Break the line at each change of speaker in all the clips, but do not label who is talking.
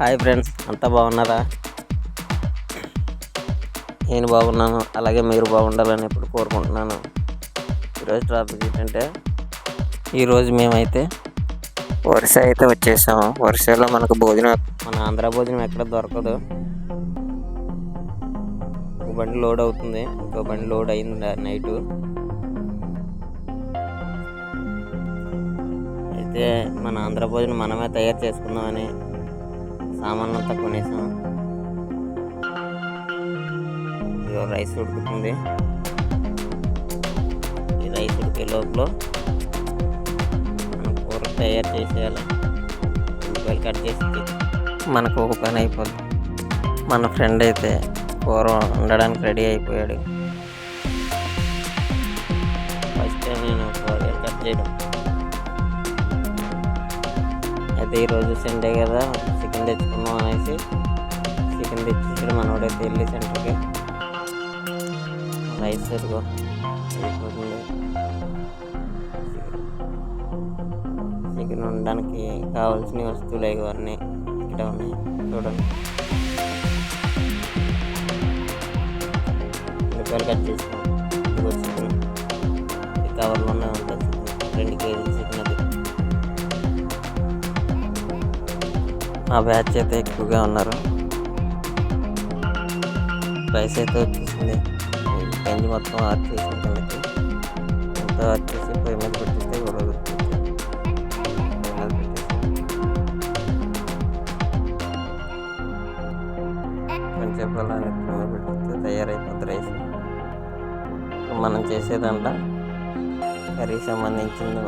Hi friends అంతా బాగున్నారా? నేను బాగున్నాను అలాగే మీరు బాగుండాలని ఎప్పుడు కోరుకుంటున్నాను. ఈరోజు టాపిక్ ఏంటంటే ఈరోజు మేమైతే వరుస అయితే వచ్చేసాము. వరుసలో మనకు భోజనం మన ఆంధ్ర భోజనం ఎక్కడ దొరకదు. ఒక బండి లోడ్ అవుతుంది. ఇంకో బండి లోడ్ అయింది నైటు అయితే మన ఆంధ్ర భోజనం మనమే తయారు చేసుకుందామని సామాన్లు అంతా కొనేసాం ఇదిగో రైస్ ఉడుకుతుంది. ఈ రైస్ ఉడికే లోపల మనం కూర తయారు చేసేయాలి. ఉల్లిపాయలు కట్ చేసి మనకు ఒక పని అయిపోద్ది. మన ఫ్రెండ్ అయితే కూర వండడానికి రెడీ అయిపోయాడు. ఫస్ట్ నేను కూరగాయలు కట్ చేయడం. అయితే ఈరోజు సండే కదా చికెన్ తెచ్చుకుందాం అనేసి చికెన్ తెచ్చేసాడు మనోడైతే వెళ్ళి సెంటర్కి. రైస్ ఇదిగో చికెన్ ఉండడానికి కావాల్సిన వస్తువులు ఇవన్నీ ఇక్కడ ఉన్నాయి చూడండి. ఉల్లిపాయలు కట్ చేసినాం. కవర్లోనే ఉంటుంది రెండు కేజీలు చికెన్ అది మా బ్యాచ్ అయితే ఎక్కువగా ఉన్నారు. ప్రైస్ అయితే వచ్చేసింది. గంజి మొత్తం ఆర్ట్ చేసిన కిందకి. అంతా ఆర్ట్ చేసి పొయ్యి మీద పెట్టిస్తే గొడవ కొంచెం అలా నెత్తి మీద పెట్టిస్తే తయారైపోతుంది రైస్. మనం చేసేదంట కర్రీ సంబంధించింది.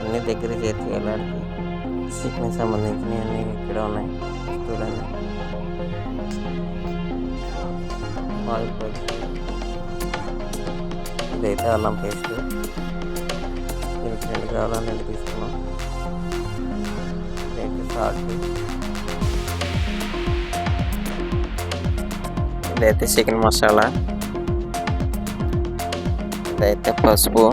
అన్ని దగ్గర చేర్చేయాలంటే వెళ్ళడానికి చికెన్ సంబంధించినవి అన్నీ ఇక్కడ ఉన్నాయి వస్తువులన్నీ ఆయిల్ పేస్ట్ ఇదైతే అల్లం పేస్ట్ దీనికి రెండు కావాలని రెండు తీసుకున్నాం ఇదైతే సాల్ట్ ఇదైతే చికెన్ మసాలా ఇదైతే పసుపు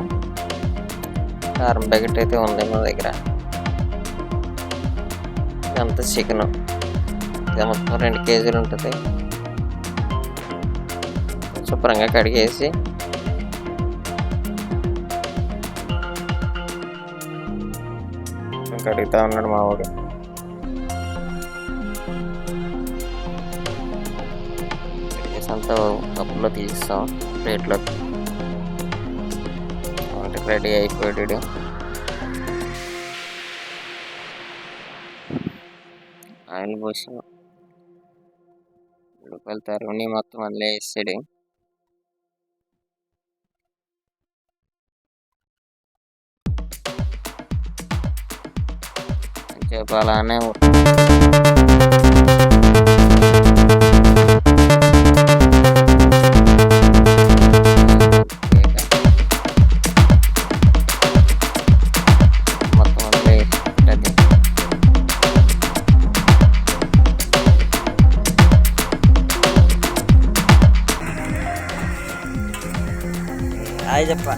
కారం ప్యాకెట్ అయితే ఉంది మా దగ్గర ఇదంతా చికెన్? ఇది మొత్తం రెండు కేజీలు ఉంటుంది. శుభ్రంగా కడిగేసి కడుగుతా ఉన్నాడు మా వాడు. కడిగేసి అంతా కప్పులో తీస్తాం ప్లేట్లో వంటకి రెడీ అయిపోయాడు ఆయిల్ పోసి ఉల్లిపాయలు తరువుని మొత్తం అందులో వేసాడు చెప్పాలనే హాయ్ చెప్ప.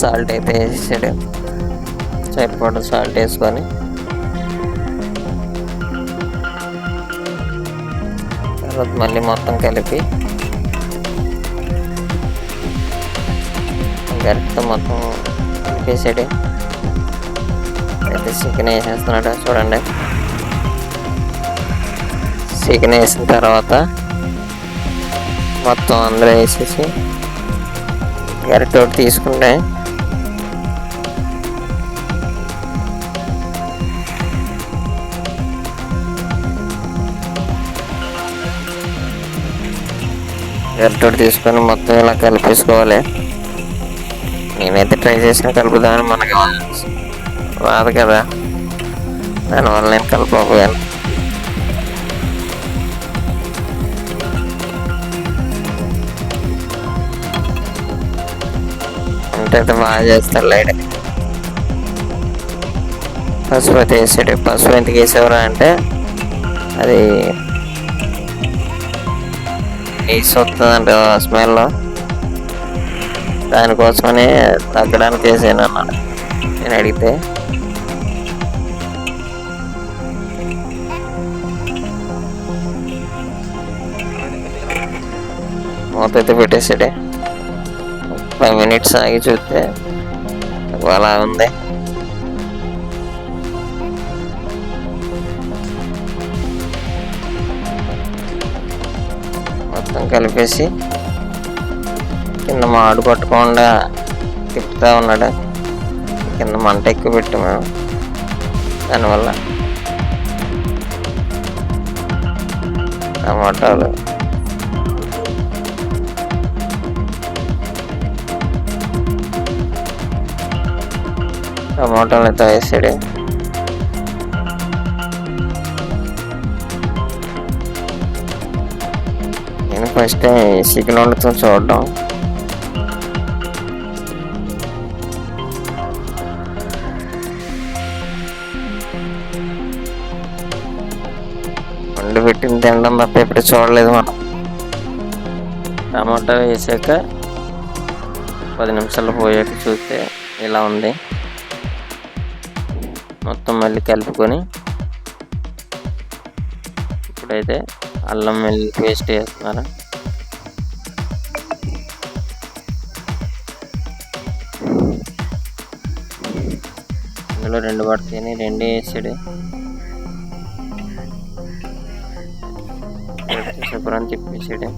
సాల్ట్ అయితే వేసాడు సరిపడ సాల్ట్ వేసుకొని. తర్వాత మళ్ళీ మొత్తం కలిపి గరిటతో మొత్తం కలిపేసాడు. అయితే చికెన్ వేసేస్తున్నాడు చూడండి. చికెన్ వేసిన తర్వాత మొత్తం అందులో వేసేసి గరిటోటి తీసుకుంటే గరిటోటి తీసుకొని మొత్తం ఇలా కలిపేసుకోవాలి. నేనైతే ట్రై చేసిన కలుపుదామని మనకి రాదు కదా. దానివల్ల నేను కలపకపోయాను అంటే అయితే బాగా చేస్తారు లైట్. పసుపు అయితే వేసాడు. పసుపు ఎందుకు వేసేవరా అంటే అది నీస్ వస్తుందంట స్మెల్ దానికోసమని తగ్గడానికి వేసాను అన్నాడు నేను అడిగితే మూత అయితే పెట్టేసాడే. ఫైవ్ మినిట్స్ ఆగి చూస్తే అలా ఉంది. మొత్తం కలిపేసి కింద మాడు పట్టకుండా తిప్పుతా ఉన్నాడు. కింద మంట ఎక్కువ పెట్టి మేము. దానివల్ల టమాటాలు టమాటాలు అయితే వేసాడు. నేను ఫస్ట్ చికెన్ వండుతూ చూడడం. వండి పెట్టిన తినడం తప్ప ఎప్పుడు చూడలేదు మనం. టమాటా వేసాక పది నిమిషాలు పోయాక చూస్తే ఇలా ఉంది. మొత్తం మళ్ళీ కలుపుకొని ఇప్పుడైతే అల్లం వెల్లుల్లి పేస్ట్ వేస్తున్నారు? ఇందులో రెండు పడతాయని రెండు వేసాడు. శుభ్రం తిప్పేసాడు.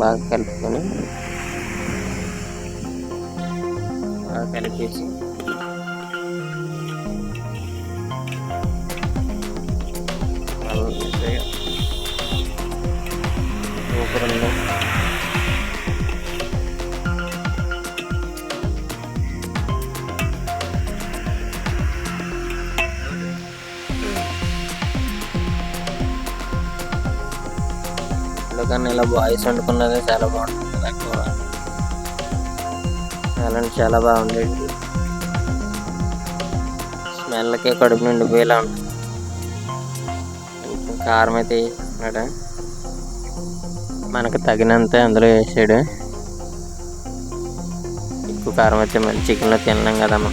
బాగా కలుపుకొని బాగా కలిపేసి సూపర్ ఉంది ఇలా బాయ్స్ వండుకున్నదే చాలా బాగుంటుంది. కదా కూర చాలా అంటే చాలా బాగుండేది స్మెల్కే కడుపు నిండిపోయేలా ఉంటుంది కారం అయితే వేసుకున్నాడు మనకు తగినంత అందులో వేసాడు. ఎక్కువ కారం అయితే మళ్ళీ చికెన్లో తినలేం కదమ్మా.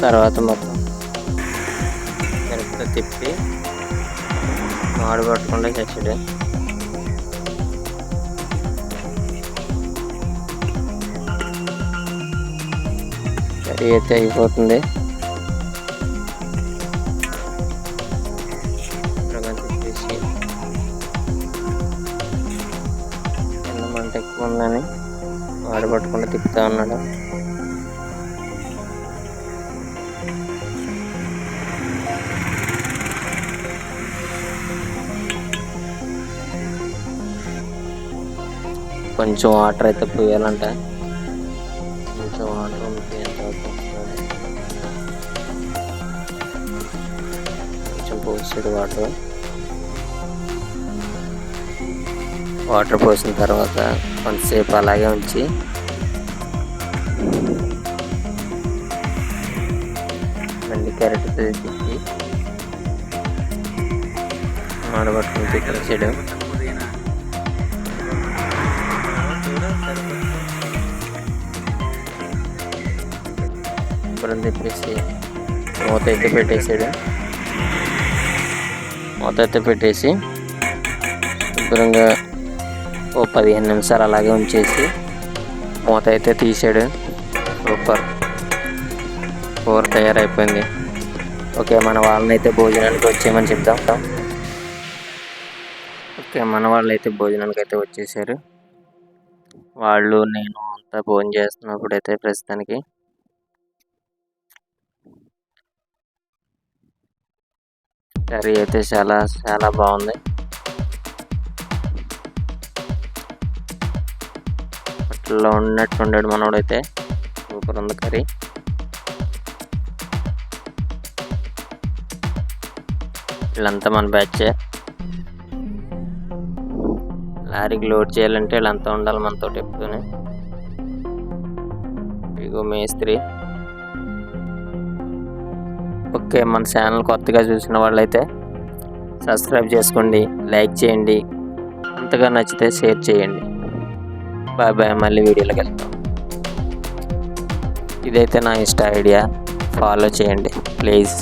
తర్వాత మొత్తం తిప్పి మాడు పట్టకుండా చేసాడు కర్రీ అయితే అయిపోతుంది? మంట ఎక్కువ ఉందని వాడు పట్టకుండా తిప్పుతా ఉన్నాడు. కొంచెం వాటర్ అయితే పోయాలంట. కొంచెం వాటర్ ఎంత అవుతుంది కొంచెం పోసాడు వాటర్ వాటర్ పోసిన తర్వాత కొంతసేపు అలాగే ఉంచి మళ్ళీ క్యారెట్ తిప్పి మాడబట్టుకుని తిప్పేసాడు శుభ్రం తిప్పేసి మూత అయితే పెట్టేసాడు మూత అయితే పెట్టేసి శుభ్రంగా ఓ పదిహేను నిమిషాలు అలాగే ఉంచేసి మూత అయితే తీసాడు సూపర్. కూర తయారైపోయింది. ఓకే మన వాళ్ళని అయితే భోజనానికి వచ్చేయమని చెప్దాం. ఓకే మన వాళ్ళు అయితే భోజనానికి అయితే వచ్చేసారు. వాళ్ళు నేను అంతా భోజనం చేస్తున్నప్పుడు అయితే ప్రస్తుతానికి కర్రీ అయితే చాలా చాలా బాగుంది. హోటల్లో ఉన్నట్టు ఉండాడు మనోడైతే. సూపర్ ఉంది కర్రీ. వీళ్ళంతా మన బ్యాచే. లారీకి లోడ్ చేయాలంటే వీళ్ళంతా ఉండాలి మనతో ఎప్పుడూనే. ఇగో మేస్త్రి.
ఓకే మన ఛానల్ కొత్తగా చూసిన వాళ్ళైతే సబ్స్క్రైబ్ చేసుకోండి లైక్ చేయండి అంతగా నచ్చితే షేర్ చేయండి. బాయ్ బాయ్ మళ్ళీ వీడియోలోకి వెళ్తాం ఇదైతే నా ఇష్ట ఐడియా. ఫాలో చేయండి ప్లీజ్.